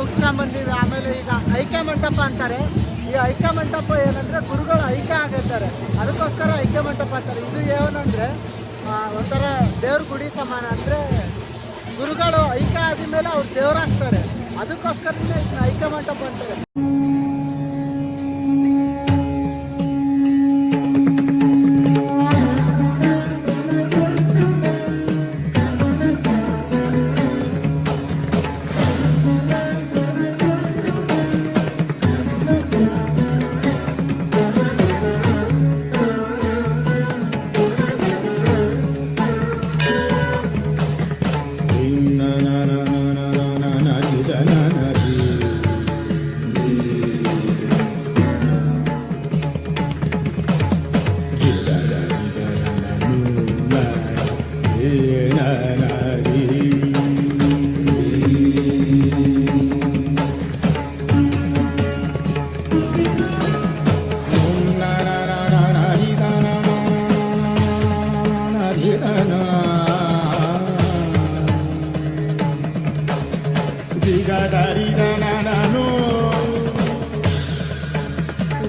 ಮುಗಿಸ್ಕೊಂಡ್ ಬಂದೀವಿ ಆಮೇಲೆ ಈಗ ಐಕ್ಯ ಮಂಟಪ ಅಂತಾರೆ. ಈ ಐಕ್ಯ ಮಂಟಪ ಏನಂದ್ರೆ ಗುರುಗಳು ಐಕ್ಯ ಆಗಿರ್ತಾರೆ. ಅದಕ್ಕೋಸ್ಕರ ಐಕ್ಯ ಮಂಟಪ ಅಂತಾರೆ. ಇದು ಏನಂದ್ರೆ ಒಂಥರ ದೇವ್ರ ಗುಡಿ ಸಮಾನ ಅಂದ್ರೆ ಗುರುಗಳು ಐಕ್ಯ ಆದ್ಮೇಲೆ ಅವ್ರು ದೇವರಾಗ್ತಾರೆ. ಅದಕ್ಕೋಸ್ಕರನೇ ಇದನ್ನ ಐಕ್ಯ ಮಂಟಪ ಅಂತಾರೆ.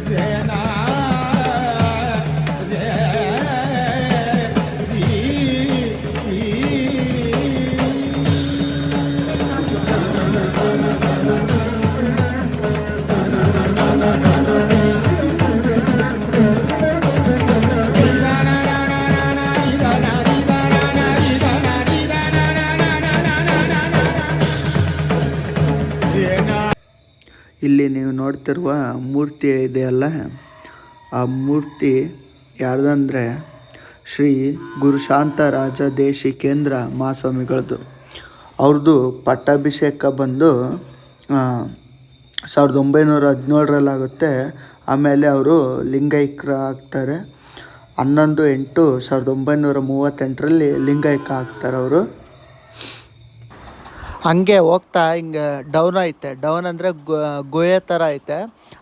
Yeah. ಇಲ್ಲಿ ನೀವು ನೋಡ್ತಿರುವ ಮೂರ್ತಿ ಇದೆಯಲ್ಲ ಆ ಮೂರ್ತಿ ಯಾರ್ದಂದ್ರೆ ಶ್ರೀ ಗುರುಶಾಂತರಾಜ ದೇಶಿಕೇಂದ್ರ ಮಹಾಸ್ವಾಮಿಗಳದ್ದು. ಅವ್ರದ್ದು ಪಟ್ಟಾಭಿಷೇಕ ಬಂದು ಸಾವಿರದ ಒಂಬೈನೂರ ಹದಿನೇಳರಲ್ಲಾಗುತ್ತೆ ಆಮೇಲೆ ಅವರು ಲಿಂಗೈಕ್ಯ ಆಗ್ತಾರೆ. ಹನ್ನೊಂದು ಎಂಟು ಸಾವಿರದ ಒಂಬೈನೂರ ಮೂವತ್ತೆಂಟರಲ್ಲಿ ಲಿಂಗೈಕ್ಯ ಆಗ್ತಾರೆ ಅವರು. ಹಂಗೆ ಹೋಗ್ತಾ ಹಿಂಗೆ ಡೌನ್ ಐತೆ. ಡೌನ್ ಅಂದರೆ ಗುಹೆ ಥರ ಐತೆ.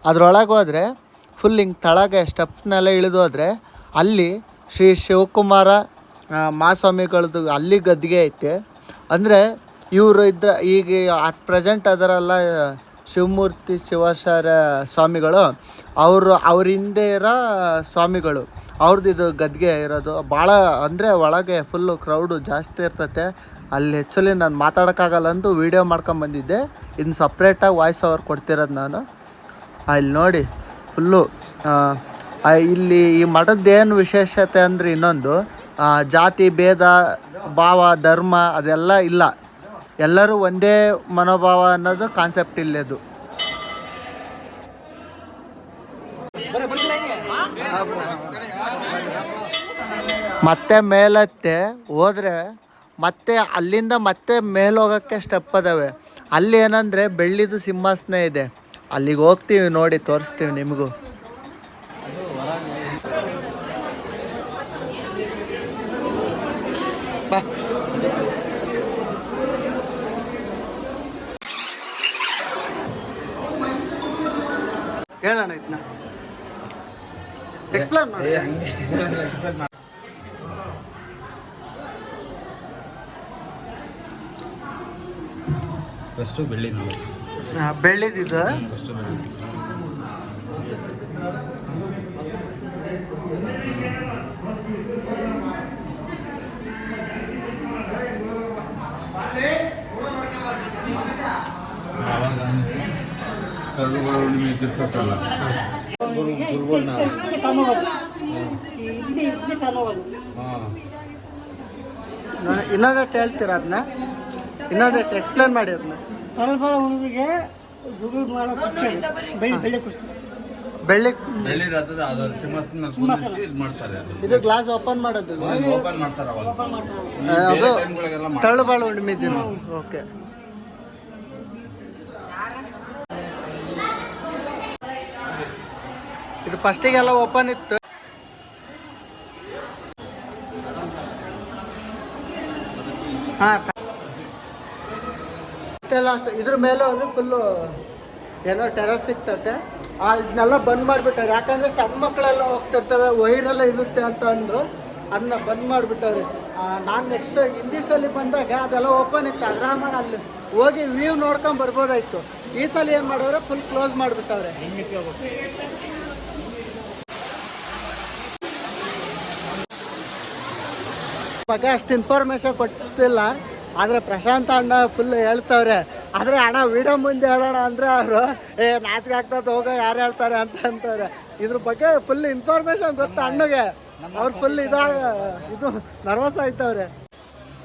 ಅದರೊಳಗೆ ಹೋದರೆ ಫುಲ್ ಹಿಂಗೆ ತಳಗೆ ಸ್ಟೆಪ್ನೆಲ್ಲ ಇಳಿದು ಹೋದರೆ ಅಲ್ಲಿ ಶ್ರೀ ಶಿವಕುಮಾರ ಮಹಾಸ್ವಾಮಿಗಳದ್ದು ಅಲ್ಲಿ ಗದ್ದಿಗೆ ಐತೆ. ಅಂದರೆ ಇವರು ಇದ್ರ, ಈಗ ಅಟ್ ಪ್ರೆಸೆಂಟ್ ಅದರಲ್ಲ, ಶಿವಮೂರ್ತಿ, ಶಿವಾಚಾರ್ಯ ಸ್ವಾಮಿಗಳು, ಅವರು, ಅವ್ರ ಹಿಂದೆ ಇರೋ ಸ್ವಾಮಿಗಳು ಅವ್ರದ್ದು ಇದು ಗದ್ಗೆ ಇರೋದು. ಭಾಳ ಅಂದರೆ ಒಳಗೆ ಫುಲ್ಲು ಕ್ರೌಡು ಜಾಸ್ತಿ ಇರ್ತೈತೆ. ಅಲ್ಲಿ ಆ್ಯಕ್ಚುಲಿ ನಾನು ಮಾತಾಡೋಕ್ಕಾಗಲ್ಲ ಅಂದು ವೀಡಿಯೋ ಮಾಡ್ಕೊಂಬಂದಿದ್ದೆ ಇನ್ನು ಸಪ್ರೇಟಾಗಿ ವಾಯ್ಸ್ ಓವರ್ ಕೊಡ್ತಿರೋದು ನಾನು. ಅಲ್ಲಿ ನೋಡಿ ಫುಲ್ಲು ಇಲ್ಲಿ ಈ ಮಠದ ಏನು ವಿಶೇಷತೆ ಅಂದರೆ ಇನ್ನೊಂದು ಜಾತಿ, ಭೇದ, ಭಾವ, ಧರ್ಮ ಅದೆಲ್ಲ ಇಲ್ಲ. ಎಲ್ಲರೂ ಒಂದೇ ಮನೋಭಾವ ಅನ್ನೋದು ಕಾನ್ಸೆಪ್ಟ್ ಇಲ್ಲದು ಮತ್ತೆ ಮೇಲತ್ತೆ ಹೋದ್ರೆ ಮತ್ತೆ ಅಲ್ಲಿಂದ ಮತ್ತೆ ಮೇಲೆ ಹೋಗೋಕ್ಕೆ ಸ್ಟೆಪ್ ಅದಾವೆ. ಅಲ್ಲಿ ಏನಂದರೆ ಬೆಳ್ಳಿದು ಸಿಂಹಾಸನ ಇದೆ. ಅಲ್ಲಿಗೆ ಹೋಗ್ತೀವಿ ನೋಡಿ, ತೋರಿಸ್ತೀವಿ ನಿಮಗೂ. ಹೇಳೋಣ ಇದನ್ನ ಎಕ್ಸ್ಪ್ಲೇನ್ ಮಾಡಿ. ಫಸ್ಟು ಬೆಳ್ಳಿ ನಾವು. ಫಸ್ಟು ಬೆಳ್ಳಿ. ಆವಾಗ ಕರುಳುಗಳ ಹುಣ್ಣಿಮೆ ಇದ್ದಿರ್ತಲ್ಲ ಗುರು ಗುರುಗಳನ್ನ ಹಾಂ. ನಾನು ಇನ್ನೊಂದಟ್ಟು ಹೇಳ್ತೀರ ಅದನ್ನ ಇನ್ನೊಂದಟ್ಟು ಎಕ್ಸ್ಪ್ಲೇನ್ ಮಾಡಿ ಅದನ್ನ ತರಬಾಳ ಹುಡುಗಿಗೆ ದುಡ್ಡು ಮಾಡೋ ಬೆಳ್ಳಿ ಬೆಳ್ಳಿ ಬೆಳ್ಳಿ ಬೆಳ್ಳಿ ರಥದ ಅದು ಸಿಂಹಾಸನ. ಕೂರಿಸಿ ಇದು ಮಾಡ್ತಾರೆ ಅದು. ಇದು ಗ್ಲಾಸ್ ಓಪನ್ ಮಾಡೋದು. ಓಪನ್ ಮಾಡ್ತಾರೆ ಅವಾಗ. ಆ, ಅದು ಟೈಮ್ಗಳಿಗೆಲ್ಲ ಹುಣ್ಣಿಮೆ ದಿನ. ಓಕೆ ಇದು ಫಸ್ಟಿಗೆಲ್ಲ ಓಪನ್ ಇತ್ತು. ಹಾ ಲಾಸ್ಟ್ ಇದ್ರ ಮೇಲೆ ಅದು ಫುಲ್ಲು ಏನೋ ಟೆರಸ್ ಸಿಗ್ತತೆ ಆ ಇದನ್ನೆಲ್ಲ ಬಂದ್ ಮಾಡಿಬಿಟ್ಟಾರೆ ಯಾಕಂದ್ರೆ ಸಣ್ಣ ಮಕ್ಕಳೆಲ್ಲ ಹೋಗ್ತಿರ್ತವೆ ವೈರೆಲ್ಲ ಇರುತ್ತೆ ಅಂತ ಅಂದರು. ಅದನ್ನ ಬಂದ್ ಮಾಡಿಬಿಟ್ಟವ್ರೆ. ನಾನು ನೆಕ್ಸ್ಟ್ ಹಿಂದಿ ಸಲ ಬಂದಾಗ ಅದೆಲ್ಲ ಓಪನ್ ಇತ್ತು. ಆರಾಮಾಗಿ ಅಲ್ಲಿ ಹೋಗಿ ವ್ಯೂ ನೋಡ್ಕೊಂಡು ಬರ್ಬೋದಾಯ್ತು. ಈ ಸಲ ಏನು ಮಾಡೋರು ಫುಲ್ ಕ್ಲೋಸ್ ಮಾಡಿಬಿಟ್ಟವ್ರೆ. ಬಗ್ಗೆ ಅಷ್ಟು ಇನ್ಫಾರ್ಮೇಶನ್ ಕೊಟ್ಟಿಲ್ಲ. ಆದರೆ ಪ್ರಶಾಂತ ಅಣ್ಣ ಫುಲ್ ಹೇಳ್ತವ್ರೆ. ಆದರೆ ಅಣ್ಣ ವಿಡಿಯೋ ಮುಂದೆ ಹೇಳೋಣ ಅಂದರೆ ಅವರು ಏ ನಾಚಿಕೆ ಆಗ್ತದೆ ಹೋಗ ಯಾರು ಹೇಳ್ತಾರೆ ಅಂತ ಅಂತವ್ರೆ ಇದ್ರ ಬಗ್ಗೆ ಫುಲ್ ಇನ್ಫಾರ್ಮೇಶನ್ ಗೊತ್ತು ಅಣ್ಣಗೆ? ಅವ್ರು ಫುಲ್ ಇದಾಗ ಇದು ನರ್ವಸ್ ಆಯ್ತವ್ರೆ.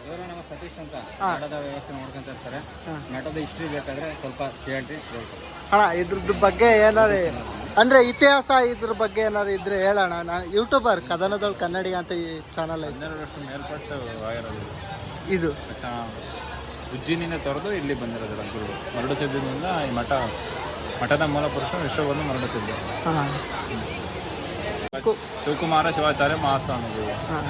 ಇವರು ನಮ್ಮ ಸತೀಶ್ ಅಂತ ಹಾ. ವ್ಯವಸ್ಥೆ ನೋಡ್ಕೊಂತ ಇರ್ತಾರೆ. ಹಾ. ಮಠದ ಹಿಸ್ಟ್ರಿ ಬೇಕಾದ್ರೆ ಸ್ವಲ್ಪ ಕೇಳ್ರಿ ಹೇಳ್ತಾರೆ ಅಣ್ಣ ಇದ್ರದ್ದು ಬಗ್ಗೆ ಏನಾರು ಅಂದ್ರೆ ಇತಿಹಾಸ ಇದ್ರ ಬಗ್ಗೆ ಏನಾರು ಇದ್ರೆ ಹೇಳೋಣ ನಾನು ಯೂಟ್ಯೂಬರ್ ಕದನದೊಳ್ ಕನ್ನಡಿಗ ಅಂತ ಈ ಚಾನಲ್ ಹನ್ನೆರಡು ವರ್ಷ ಮೇಲ್ಪಟ್ಟು ಆಗಿರೋದು ಇದು. ಉಜ್ಜಿನಿಂದ ತೊರೆದು ಇಲ್ಲಿ ಬಂದಿರೋದಿಲ್ಲ ಗುರುಗಳು ಮರಡು ಸಿದ್ಧದಿಂದ ಈ ಮಠ ಮಠದ ಮೂಲ ಪುರುಷ ವಿಶ್ವವನ್ನು ಮರಡು ಸಿದ್ಧ ಶಿವಕುಮಾರ ಶಿವಾಚಾರ್ಯ ಮಹಾಸ್ವಾಮಿಗಳು ಹಾಂ.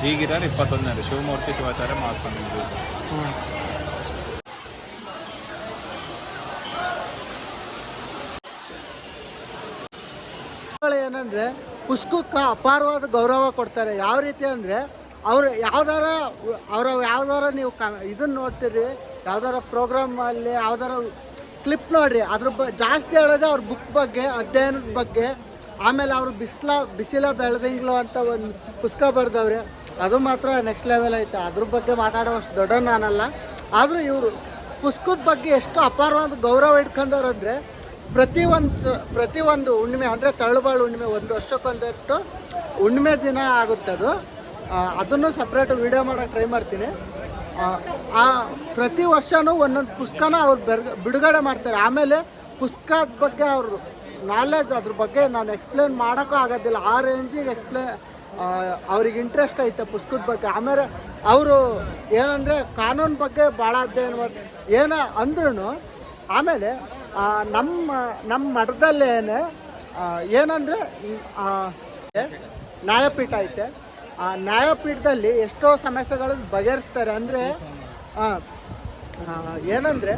ಹೀಗಿದ್ದಾರೆ ಇಪ್ಪತ್ತೊಂದನೇ ಶಿವಮೂರ್ತಿ ಶಿವಾಚಾರ್ಯ ಮಹಾಸ್ವಾಮಿಗಳು ಹಾಂ. ಏನಂದ್ರೆ ಅಪಾರವಾದ ಗೌರವ ಕೊಡ್ತಾರೆ. ಯಾವ ರೀತಿ ಅಂದ್ರೆ ಅವ್ರು ಯಾವ್ದಾರ ಅವ್ರ ಯಾವ್ದಾರ ನೀವು ಕ ಇದನ್ನ ನೋಡ್ತೀರಿ, ಯಾವ್ದಾರ ಪ್ರೋಗ್ರಾಮ್ ಅಲ್ಲಿ ಯಾವ್ದಾರ ಕ್ಲಿಪ್ ನೋಡ್ರಿ, ಅದ್ರ ಬ, ಜಾಸ್ತಿ ಹೇಳೋದೇ ಅವ್ರ ಬುಕ್ ಬಗ್ಗೆ, ಅಧ್ಯಯನದ ಬಗ್ಗೆ. ಆಮೇಲೆ ಅವರು ಬಿಸಿಲ ಬಿಸಿಲ ಬೆಳೆದಿಂಗ್ಲೋ ಅಂತ ಒಂದು ಪುಸ್ತಕ ಬರೆದವ್ರೆ, ಅದು ಮಾತ್ರ ನೆಕ್ಸ್ಟ್ ಲೆವೆಲ್ ಐತೆ. ಅದ್ರ ಬಗ್ಗೆ ಮಾತಾಡೋಷ್ಟು ದೊಡ್ಡ ನಾನಲ್ಲ. ಆದರೂ ಇವರು ಪುಸ್ತಕದ ಬಗ್ಗೆ ಎಷ್ಟು ಅಪಾರವಾದ ಗೌರವ ಇಟ್ಕೊಂಡವ್ರು ಅಂದರೆ ಪ್ರತಿಯೊಂದು ಪ್ರತಿಯೊಂದು ಹುಣ್ಣಿಮೆ, ಅಂದರೆ ತಳ್ಳುಬಾಳು ಹುಣ್ಣಿಮೆ, ಒಂದು ವರ್ಷಕ್ಕೊಂದಿಟ್ಟು ಹುಣ್ಣಿಮೆ ದಿನ ಆಗುತ್ತೆ ಅದು ಅದನ್ನು ಸಪ್ರೇಟ್ ವಿಡಿಯೋ ಮಾಡೋಕೆ ಟ್ರೈ ಮಾಡ್ತೀನಿ. ಆ, ಪ್ರತಿ ವರ್ಷವೂ ಒಂದೊಂದು ಪುಸ್ತಕನ ಅವ್ರು ಬೆರ್ಗ ಬಿಡುಗಡೆ ಮಾಡ್ತಾರೆ. ಆಮೇಲೆ ಪುಸ್ತಕದ ಬಗ್ಗೆ ಅವರು ನಾಲೆಜ್ ಅದ್ರ ಬಗ್ಗೆ ನಾನು ಎಕ್ಸ್ಪ್ಲೇನ್ ಮಾಡೋಕ್ಕೂ ಆಗೋದಿಲ್ಲ. ಆ ರೇಂಜಿಗೆ ಎಕ್ಸ್ಪ್ಲೇನ್ ಅವ್ರಿಗೆ ಇಂಟ್ರೆಸ್ಟ್ ಐತೆ ಪುಸ್ತಕದ ಬಗ್ಗೆ. ಆಮೇಲೆ ಅವರು ಏನಂದರೆ ಕಾನೂನು ಬಗ್ಗೆ ಭಾಳ ಅಧ್ಯಯನ ಮಾಡಿ ಏನ ಅಂದ್ರೂ ಆಮೇಲೆ ನಮ್ಮ ನಮ್ಮ ಮಠದಲ್ಲೇನೆ ಏನಂದರೆ ನ್ಯಾಯಪೀಠ ಐತೆ. ಆ ನ್ಯಾಯಪೀಠದಲ್ಲಿ ಎಷ್ಟೋ ಸಮಸ್ಯೆಗಳನ್ನು ಬಗೆಹರಿಸ್ತಾರೆ ಅಂದರೆ ಏನಂದರೆ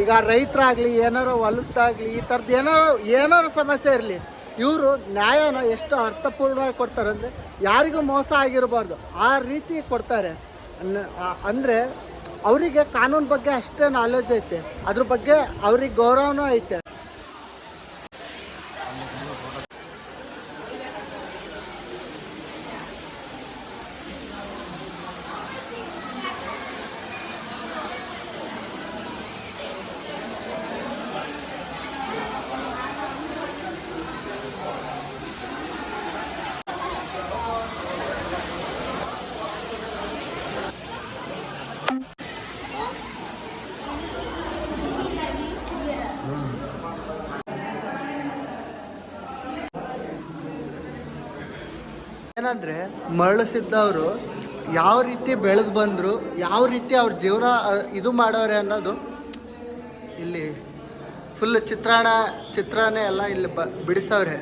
ಈಗ ರೈತರಾಗಲಿ, ಏನಾರು ಹೊಲದ್ದಾಗಲಿ ಈ ಥರದ್ದು ಏನಾರು ಏನಾರು ಸಮಸ್ಯೆ ಇರಲಿ, ಇವರು ನ್ಯಾಯನ ಎಷ್ಟು ಅರ್ಥಪೂರ್ಣವಾಗಿ ಕೊಡ್ತಾರೆ ಅಂದರೆ, ಯಾರಿಗೂ ಮೋಸ ಆಗಿರಬಾರ್ದು. ಆ ರೀತಿ ಕೊಡ್ತಾರೆ. ಅಂದ್ರೆ ಅಂದರೆ, ಅವರಿಗೆ ಕಾನೂನು ಬಗ್ಗೆ ಅಷ್ಟೇ ನಾಲೆಜ್ ಐತೆ. ಅದ್ರ ಬಗ್ಗೆ ಅವ್ರಿಗೆ ಗೌರವನೂ ಐತೆ. ಏನಂದ್ರೆ ಮರಳಿಸಿದ್ದವರು ಯಾವ ರೀತಿ ಬೆಳೆದು ಬಂದರು, ಯಾವ ರೀತಿ ಅವ್ರ ಜೀವನ ಇದು ಮಾಡವ್ರೆ ಅನ್ನೋದು ಇಲ್ಲಿ ಫುಲ್ ಚಿತ್ರಾಣ, ಚಿತ್ರಾನೆ ಎಲ್ಲ ಇಲ್ಲಿ ಬ, ಬಿಡಿಸವ್ರೆ.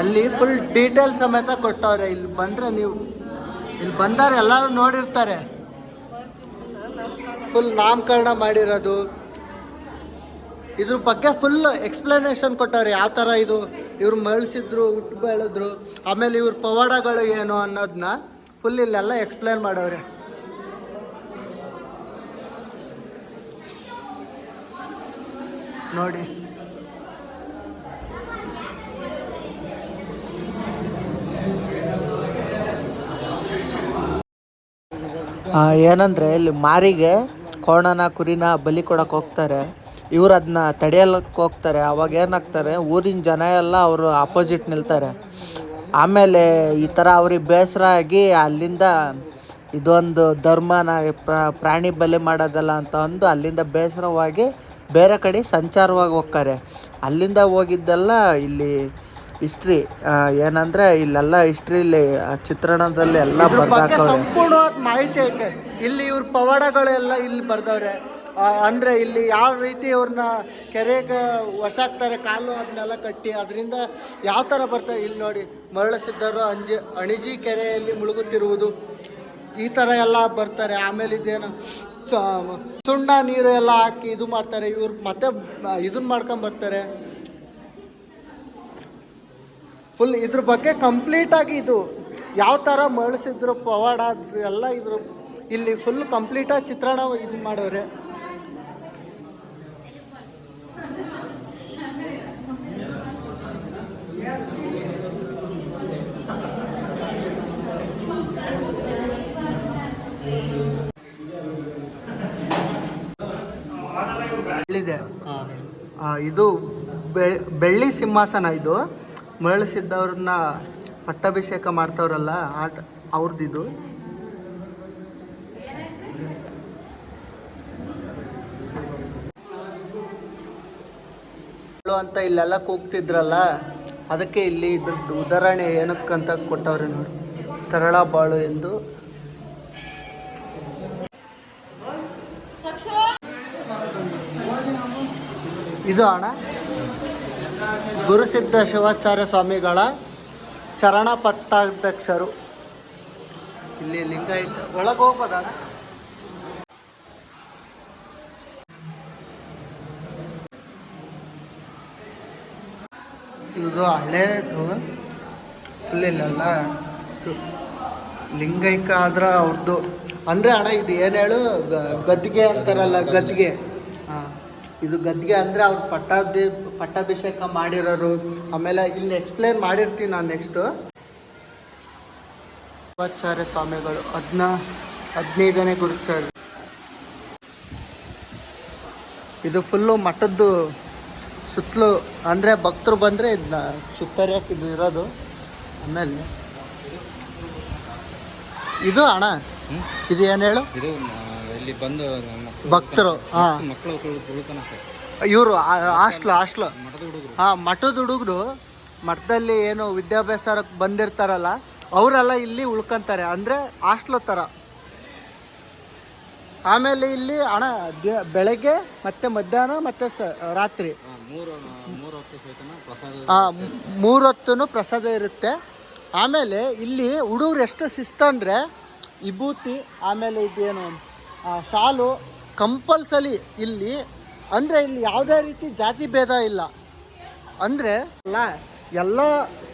ಅಲ್ಲಿ ಫುಲ್ ಡೀಟೇಲ್ ಸಮೇತ ಕೊಟ್ಟವ್ರೆ. ಇಲ್ಲಿ ಬಂದರೆ ನೀವು, ಇಲ್ಲಿ ಬಂದವ್ರು ಎಲ್ಲರೂ ನೋಡಿರ್ತಾರೆ. ಫುಲ್ ನಾಮಕರಣ ಮಾಡಿರೋದು. ಇದ್ರ ಬಗ್ಗೆ ಫುಲ್ ಎಕ್ಸ್ಪ್ಲನೇಷನ್ ಕೊಟ್ಟವ್ರೆ. ಯಾವ ಥರ ಇದು ಇವ್ರು ಮರಳಿಸಿದ್ರು ಹುಟ್ಟು ಬೆಳೆದ್ರು, ಆಮೇಲೆ ಇವ್ರ ಪವಾಡಗಳು ಏನು ಅನ್ನೋದನ್ನ ಫುಲ್ ಇಲ್ಲೆಲ್ಲ ಎಕ್ಸ್ಪ್ಲೇನ್ ಮಾಡವ್ರೆ. ನೋಡಿ. ಏನಂದರೆ ಇಲ್ಲಿ ಮಾರಿಗೆ ಕೋಣನ ಕುರಿನ ಬಲಿ ಕೊಡಕ್ಕೆ ಹೋಗ್ತಾರೆ. ಇವ್ರು ಅದನ್ನ ತಡೆಯಲಕ್ಕೆ ಹೋಗ್ತಾರೆ, ಅವಾಗ ಏನಾಗ್ತಾರೆ, ಊರಿನ ಜನ ಎಲ್ಲ ಅವರು ಅಪೋಸಿಟ್ ನಿಲ್ತಾರೆ. ಆಮೇಲೆ ಈ ಥರ ಅವ್ರಿಗೆ ಬೇಸರ ಆಗಿ ಅಲ್ಲಿಂದ ಇದೊಂದು ಧರ್ಮನ ಪ್ರಾಣಿ ಬಲಿ ಮಾಡೋದಲ್ಲ ಅಂತ ಅಂದು ಅಲ್ಲಿಂದ ಬೇಸರವಾಗಿ ಬೇರೆ ಕಡೆ ಸಂಚಾರವಾಗಿ ಹೋಗ್ತಾರೆ. ಅಲ್ಲಿಂದ ಹೋಗಿದ್ದೆಲ್ಲ ಇಲ್ಲಿ ಹಿಸ್ಟ್ರಿ ಏನಂದ್ರೆ ಇಲ್ಲೆಲ್ಲ ಹಿಸ್ಟ್ರಿಲಿ ಚಿತ್ರಣದಲ್ಲಿ ಎಲ್ಲ ಸಂಪೂರ್ಣವಾದ ಮಾಹಿತಿ ಐತೆ. ಇಲ್ಲಿ ಇವ್ರ ಪವಾಡಗಳೆಲ್ಲ ಇಲ್ಲಿ ಬರ್ದವ್ರೆ. ಅಂದ್ರೆ ಇಲ್ಲಿ ಯಾವ ರೀತಿ ಅವ್ರನ್ನ ಕೆರೆಗೆ ವಶಾಗ್ತಾರೆ ಕಾಲು ಅದನ್ನೆಲ್ಲ ಕಟ್ಟಿ, ಅದರಿಂದ ಯಾವ ಥರ ಬರ್ತಾರೆ? ಇಲ್ಲಿ ನೋಡಿ, ಮರಳಸಿದ್ದರು ಅಂಜಿ, ಅಣಿಜಿ ಕೆರೆಯಲ್ಲಿ ಮುಳುಗುತ್ತಿರುವುದು. ಈ ಥರ ಎಲ್ಲ ಬರ್ತಾರೆ. ಆಮೇಲೆ ಇದೇನು ಸುಣ್ಣ ನೀರು ಎಲ್ಲ ಹಾಕಿ ಇದು ಮಾಡ್ತಾರೆ. ಇವ್ರು ಮತ್ತೆ ಇದನ್ನ ಮಾಡ್ಕೊಂಡ್ ಬರ್ತಾರೆ. ಫುಲ್ ಇದ್ರ ಬಗ್ಗೆ ಕಂಪ್ಲೀಟಾಗಿ ಇದು, ಯಾವ ಥರ ಮರಳಿಸಿದ್ರು, ಪವಾಡ ಎಲ್ಲ ಇದ್ರ, ಇಲ್ಲಿ ಫುಲ್ ಕಂಪ್ಲೀಟಾಗಿ ಚಿತ್ರಣ ಇದು ಮಾಡವ್ರೆ ಇಲ್ಲಿದೆ ಆ, ಇದು ಬೆಳ್ಳಿ ಸಿಂಹಾಸನ ಇದು. ಮರಳಿಸಿದ್ದವ್ರನ್ನ ಪಟ್ಟಾಭಿಷೇಕ ಮಾಡ್ತವ್ರಲ್ಲ, ಆಟ, ಅವ್ರದ್ದು. ಅಂತ ಇಲ್ಲೆಲ್ಲ ಕೂಗ್ತಿದ್ರಲ್ಲ, ಅದಕ್ಕೆ ಇಲ್ಲಿ ಇದ್ರದ್ದು ಉದಾಹರಣೆ ಏನಕ್ಕಂತ ಕೊಟ್ಟವ್ರೆ ನೋಡಿ. ತರಳ ಬಾಳು ಎಂದು ಇದು ಅಣ್ಣ ಗುರುಸಿದ್ಧ ಶಿವಾಚಾರ್ಯ ಸ್ವಾಮಿಗಳ ಚರಣ ಪಟ್ಟಾಧ್ಯಕ್ಷರು. ಇಲ್ಲಿ ಲಿಂಗ ಒಳಗೆ ಹೋಗ್ಬೋದಣ್ಣ ಇದು ಹಳೇದು. ಇಲ್ಲಲ್ಲ ಲಿಂಗೈಕ ಆದ್ರೆ ಅವ್ರದ್ದು ಅಂದರೆ ಅಣ್ಣ, ಇದು ಏನು ಹೇಳು? ಗದ್ದಿಗೆ ಅಂತಾರಲ್ಲ ಗದ್ಗೆ ಹಾಂ. ಇದು ಗದ್ಗೆ ಅಂದರೆ ಅವ್ರು ಪಟ್ಟಾಭಿ ಪಟ್ಟಾಭಿಷೇಕ ಮಾಡಿರೋರು. ಆಮೇಲೆ ಇಲ್ಲಿ ಎಕ್ಸ್ಪ್ಲೇನ್ ಮಾಡಿರ್ತೀನಿ ನಾನು ನೆಕ್ಸ್ಟು ಶಿವಾಚಾರ್ಯ ಸ್ವಾಮಿಗಳು ಹದಿನ ಹದಿನೈದನೇ ಗುರುಚಾರ್ಯ ಇದು ಫುಲ್ಲು ಮಠದ್ದು ಸುತ್ತಲೂ ಅಂದರೆ ಭಕ್ತರು ಬಂದರೆ ಇದನ್ನ ಸುತ್ತರಿಯಕ್ಕೆ ಇದು ಇರೋದು. ಆಮೇಲೆ ಇದು ಅಣ್ಣ ಇದು ಏನು ಹೇಳು? ಇಲ್ಲಿ ಬಂದು ಭಕ್ತರು ಹಾಂ. ಮಕ್ಕಳು ಇವರು ಹಾಸ್ಟ್ಲು ಹಾಸ್ಟ್ಲು. ಹಾಂ ಮಠದ ಹುಡುಗರು ಮಠದಲ್ಲಿ ಏನು ವಿದ್ಯಾಭ್ಯಾಸಕ್ಕೆ ಬಂದಿರ್ತಾರಲ್ಲ ಅವರೆಲ್ಲ ಇಲ್ಲಿ ಉಳ್ಕೊಂತಾರೆ. ಅಂದ್ರೆ ಹಾಸ್ಟ್ಲು ಥರ ಆಮೇಲೆ ಇಲ್ಲಿ ಹಣ ಬೆಳಗ್ಗೆ ಮತ್ತೆ ಮಧ್ಯಾಹ್ನ ಮತ್ತೆ ಸ ರಾತ್ರಿ. ಮೂರು ಮೂರು ಹೊತ್ತು ಪ್ರಸಾದ ಇರುತ್ತೆ. ಆಮೇಲೆ ಇಲ್ಲಿ ಹುಡುಗರು ಎಷ್ಟು ಶಿಸ್ತಂದರೆ ವಿಭೂತಿ ಆಮೇಲೆ ಇದೇನು ಶಾಲು ಕಂಪಲ್ಸರಿ ಇಲ್ಲಿ, ಅಂದರೆ ಇಲ್ಲಿ ಯಾವುದೇ ರೀತಿ ಜಾತಿ ಭೇದ ಇಲ್ಲ. ಅಂದರೆ ಅಲ್ಲ, ಎಲ್ಲ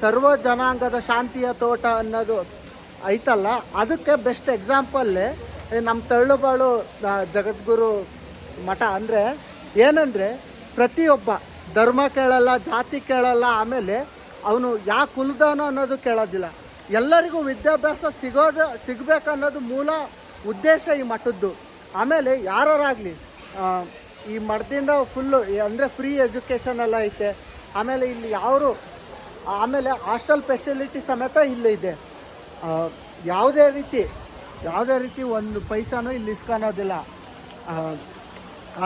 ಸರ್ವ ಜನಾಂಗದ ಶಾಂತಿಯ ತೋಟ ಅನ್ನೋದು ಐತಲ್ಲ, ಅದಕ್ಕೆ ಬೆಸ್ಟ್ ಎಕ್ಸಾಂಪಲ್ಲೇ ನಮ್ಮ ತಳ್ಳುಬಾಳು ಜಗದ್ಗುರು ಮಠ ಅಂದರೆ ಏನಂದರೆ, ಪ್ರತಿಯೊಬ್ಬ ಧರ್ಮ ಕೇಳಲ್ಲ, ಜಾತಿ ಕೇಳಲ್ಲ, ಆಮೇಲೆ ಅವನು ಯಾವ ಕುಲದಾನ ಅನ್ನೋದು ಕೇಳೋದಿಲ್ಲ. ಎಲ್ಲರಿಗೂ ವಿದ್ಯಾಭ್ಯಾಸ ಸಿಗೋದು, ಸಿಗಬೇಕನ್ನೋದು ಮೂಲ ಉದ್ದೇಶ ಈ ಮಠದ್ದು ಆಮೇಲೆ ಯಾರಾಗಲಿ ಈ ಮಠದಿಂದ ಫುಲ್ಲು ಅಂದರೆ ಫ್ರೀ ಎಜುಕೇಷನ್ ಎಲ್ಲ ಐತೆ. ಆಮೇಲೆ ಇಲ್ಲಿ ಯಾರು ಆಮೇಲೆ ಹಾಸ್ಟೆಲ್ ಫೆಸಿಲಿಟಿ ಸಮೇತ ಇಲ್ಲೇ ಇದೆ. ಯಾವುದೇ ರೀತಿ ಯಾವುದೇ ರೀತಿ ಒಂದು ಪೈಸಾನು ಇಲ್ಲಿ ಇಸ್ಕೊಳೋದಿಲ್ಲ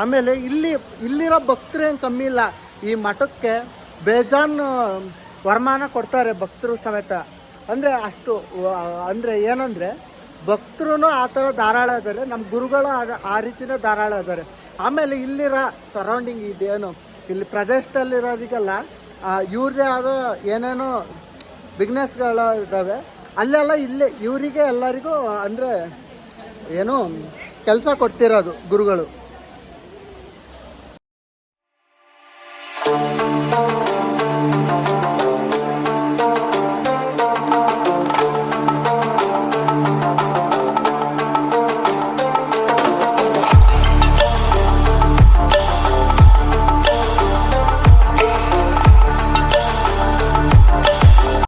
ಆಮೇಲೆ ಇಲ್ಲಿ, ಇಲ್ಲಿರೋ ಭಕ್ತರು ಏನು ಕಮ್ಮಿ ಇಲ್ಲ. ಈ ಮಠಕ್ಕೆ ಬೇಜಾನ್, ವರಮಾನ ಕೊಡ್ತಾರೆ ಭಕ್ತರು ಸಮೇತ. ಅಂದರೆ ಅಷ್ಟು ಅಂದರೆ ಏನಂದರೆ ಭಕ್ತರು ಆ ಥರ ಧಾರಾಳ ಇದ್ದಾರೆ. ನಮ್ಮ ಗುರುಗಳು ಆ- ರೀತಿನೇ ಧಾರಾಳ ಇದ್ದಾರೆ. ಆಮೇಲೆ ಇಲ್ಲಿರೋ ಸರೌಂಡಿಂಗ್ ಇದೇನು? ಇಲ್ಲಿ ಪ್ರದೇಶದಲ್ಲಿರೋದಕ್ಕೆಲ್ಲ ಇವ್ರದ್ದೇ ಆದ ಏನೇನೋ ಬಿಸ್ನೆಸ್ಗಳು ಇದ್ದಾವೆ. ಅಲ್ಲೆಲ್ಲ ಇಲ್ಲೇ, ಇವರಿಗೆ ಎಲ್ಲರಿಗೂ ಅಂದರೆ ಏನು ಕೆಲಸ ಕೊಡ್ತಿರೋದು ಗುರುಗಳು.